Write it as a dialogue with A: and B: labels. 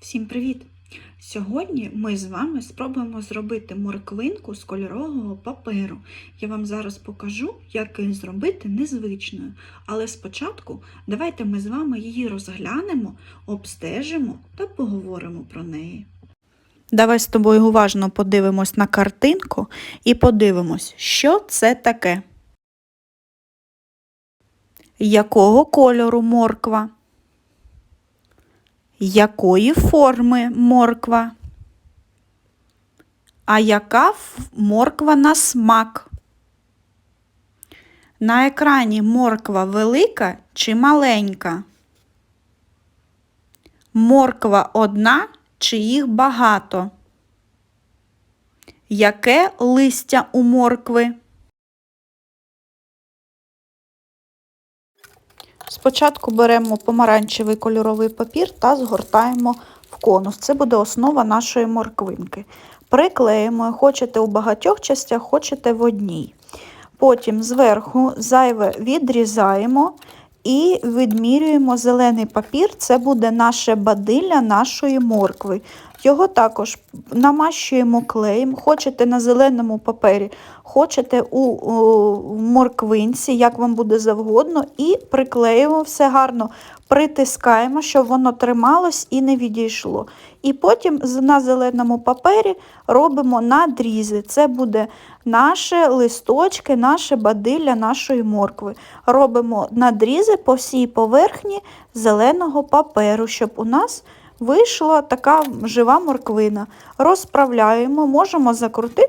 A: Всім привіт! Сьогодні ми з вами спробуємо зробити морквинку з кольорового паперу. Я вам зараз покажу, як її зробити незвичною. Але спочатку давайте ми з вами її розглянемо, обстежимо та поговоримо про неї. Давай з тобою уважно подивимось на картинку і подивимось, що це таке. Якого кольору морква? Якої форми морква? А яка морква на смак? На екрані морква велика чи маленька? Морква одна чи їх багато? Яке листя у моркви? Спочатку беремо помаранчевий кольоровий папір та згортаємо в конус. Це буде основа нашої морквинки. Приклеїмо, хочете у багатьох частях, хочете в одній. Потім зверху зайве відрізаємо і відмірюємо зелений папір. Це буде наше бадилля нашої моркви. Його також намащуємо клеєм, хочете на зеленому папері, хочете у, морквинці, як вам буде завгодно, і приклеїмо все гарно, притискаємо, щоб воно трималось і не відійшло. І потім на зеленому папері робимо надрізи. Це буде наші листочки, наше бадилля нашої моркви. Робимо надрізи по всій поверхні зеленого паперу, щоб у нас вийшла така жива морквина. Розправляємо, можемо закрутити.